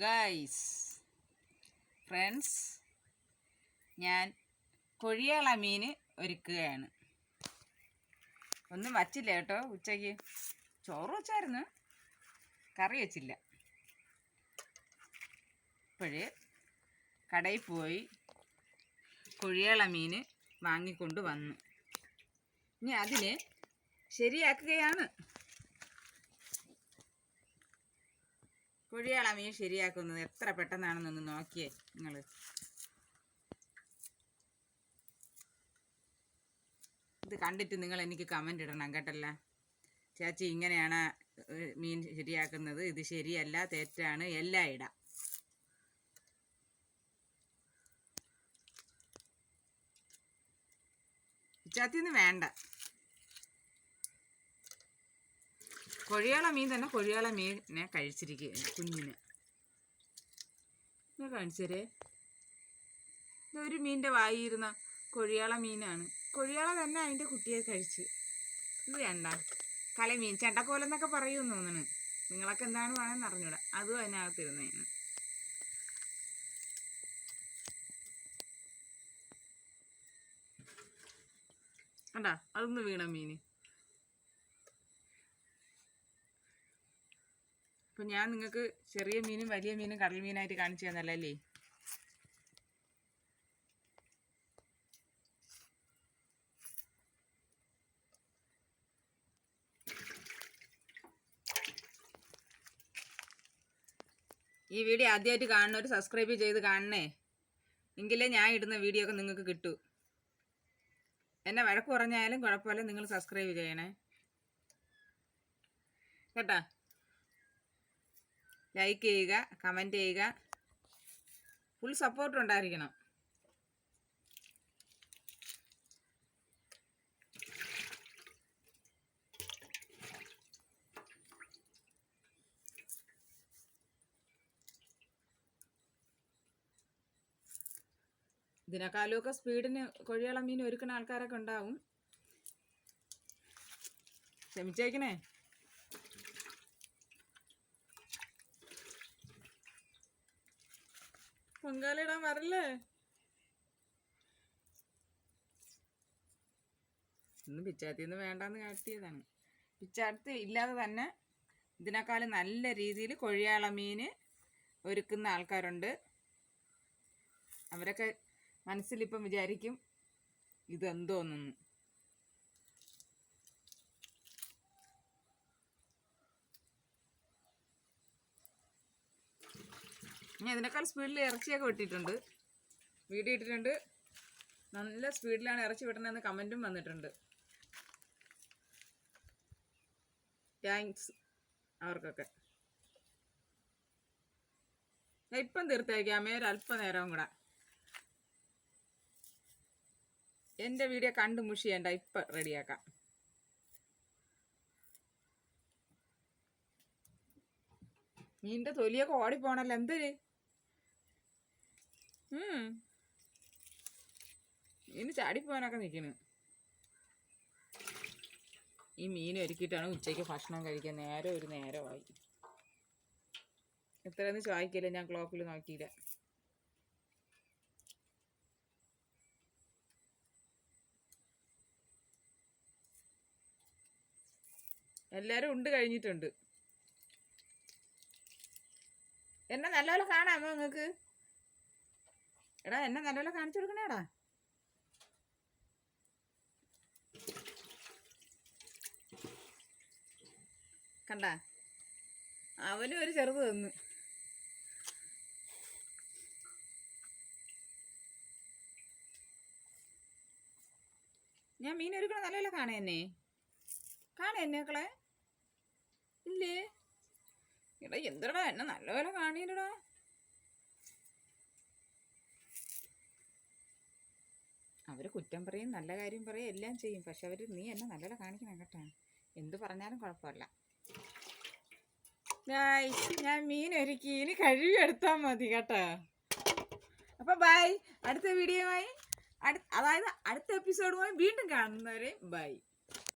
Guys friends ഞാൻ കൊഴിയാള മീൻ ഒരുക്കുകയാണ്. ഒന്നും വച്ചില്ല കേട്ടോ ഉച്ചയ്ക്ക്. ചോറ് വെച്ചായിരുന്നു. കറി വെച്ചില്ല. ഇപ്പോഴ് കടയിൽ പോയി കൊഴിയാള മീൻ വാങ്ങിക്കൊണ്ട് വന്നു. ഇനി അതിനെ ശരിയാക്കുകയാണ്. കുഴിയാള മീൻ ശരിയാക്കുന്നത് എത്ര പെട്ടെന്നാണെന്നൊന്ന് നോക്കിയേ നിങ്ങൾ ഇത് കണ്ടിട്ട് നിങ്ങൾ എനിക്ക് കമന്റ് ഇടണം കേട്ടല്ല. ചേച്ചി ഇങ്ങനെയാണ് മീൻ ശരിയാക്കുന്നത്. ഇത് ശരിയല്ല തെറ്റാണ്. എല്ലാം ഇടാം. ചാത്തിന്ന് വേണ്ട. കൊഴിയാള മീൻ തന്നെ കൊഴിയാള മീനെ കഴിച്ചിരിക്കുകയാണ് കുഞ്ഞിന്. ഞാൻ കാണിച്ചരേ. ഒരു മീനിന്റെ വായിരുന്ന കൊഴിയാള മീനാണ്. കൊഴിയാള തന്നെ അതിന്റെ കുട്ടിയെ കഴിച്ച്. ഇത് വേണ്ട. കലമീൻ ചെണ്ടക്കോലെന്നൊക്കെ പറയുമെന്ന് തോന്നുന്നു. നിങ്ങളൊക്കെ എന്താണ് വേണമെന്ന് അറിഞ്ഞൂടാ. അതും അതിനകത്തിരുന്നതാണ്. കണ്ടാ? അതൊന്ന് വീണ മീന്. അപ്പൊ ഞാൻ നിങ്ങൾക്ക് ചെറിയ മീനും വലിയ മീനും കടൽ മീനായിട്ട് കാണിച്ചു തന്നല്ലേ ഈ വീഡിയോ ആദ്യമായിട്ട് കാണുന്നവർ സബ്സ്ക്രൈബ് ചെയ്ത് കാണണേ. എങ്കിലേ ഞാൻ ഇടുന്ന വീഡിയോ ഒക്കെ നിങ്ങൾക്ക് കിട്ടൂ. എന്നെ വഴക്ക് പറഞ്ഞാലും കുഴപ്പമില്ല നിങ്ങൾ സബ്സ്ക്രൈബ് ചെയ്യണേ. കേട്ടാ? ലൈക്ക് ചെയ്യുക കമന്റ് ചെയ്യുക. ഫുൾ സപ്പോർട്ട് ഉണ്ടായിരിക്കണം. ഇതിനെക്കാളുമൊക്കെ സ്പീഡിന് കൊഴിയാള മീൻ ഒരുക്കുന്ന ആൾക്കാരൊക്കെ ഉണ്ടാവും. ക്ഷമിച്ചേക്കണേ. പൊങ്കാലിടാൻ വരല്ലേ? ഇന്ന് പിച്ചാത്തിന്ന് വേണ്ടാന്ന് കാട്ടിയതാണ്. പിച്ചാത്തി ഇല്ലാതെ തന്നെ ഇതിനേക്കാളും നല്ല രീതിയിൽ കൊഴിയാള മീൻ ഒരുക്കുന്ന ആൾക്കാരുണ്ട്. അവരൊക്കെ മനസ്സിലിപ്പം വിചാരിക്കും ഇതെന്തോന്നു. ഞാൻ ഇതിനേക്കാൾ സ്പീഡിൽ ഇറച്ചിയൊക്കെ വെട്ടിയിട്ടുണ്ട്. വീഡിയോ ഇട്ടിട്ടുണ്ട്. നല്ല സ്പീഡിലാണ് ഇറച്ചി വെട്ടണമെന്ന് കമന്റും വന്നിട്ടുണ്ട്. താങ്ക്സ് അവർക്കൊക്കെ. ഇപ്പം തീർത്തേക്കാമേ ഒരു അല്പനേരവും കൂടെ. എന്റെ വീഡിയോ കണ്ടു മുഷിയണ്ട ഇപ്പം റെഡിയാക്കാം. മീനിന്റെ തൊലിയൊക്കെ ഓടിപ്പോണല്ലോ എന്തൊരു ചാടി പോകാനൊക്കെ നിൽക്കണ് ഈ മീൻ ഒരുക്കിയിട്ടാണ് ഉച്ചയ്ക്ക് ഭക്ഷണം കഴിക്കാൻ. നേരെ ഒരു നേരമായി. എത്രയെന്ന് ചോദിക്കില്ല. ഞാൻ ക്ലോക്കിൽ നോക്കിയില്ല. എല്ലാരും ഉണ്ട് കഴിഞ്ഞിട്ടുണ്ട്. എന്നെ നല്ലപോലെ കാണാമോ നിങ്ങക്ക് എടാ എന്നെ നല്ലപോലെ കാണിച്ചു കൊടുക്കണേടാ. കണ്ട? അവനും ഒരു ചെറുത് തന്നു. ഞാൻ മീൻ ഒരുക്കണ നല്ലപോലെ കാണേ എന്നെ. കാണേ ഇല്ലേ? എടാ എന്തടാ എന്നെ നല്ലപോലെ കാണിയില്ലടാ അവർ കുറ്റം പറയും നല്ല കാര്യം പറയും എല്ലാം ചെയ്യും. പക്ഷെ അവർ നീ എന്നെ നല്ലത് കാണിക്കണം കേട്ടോ. എന്ത് പറഞ്ഞാലും കുഴപ്പമില്ല. ഞാൻ മീൻ ഒരുക്കി. ഇനി കഴുകി എടുത്താൽ മതി കേട്ടോ. അപ്പൊ ബൈ അടുത്ത വീഡിയോയുമായി അടുത്ത അതായത് അടുത്ത എപ്പിസോഡുമായി വീണ്ടും കാണുന്നവരെ ബൈ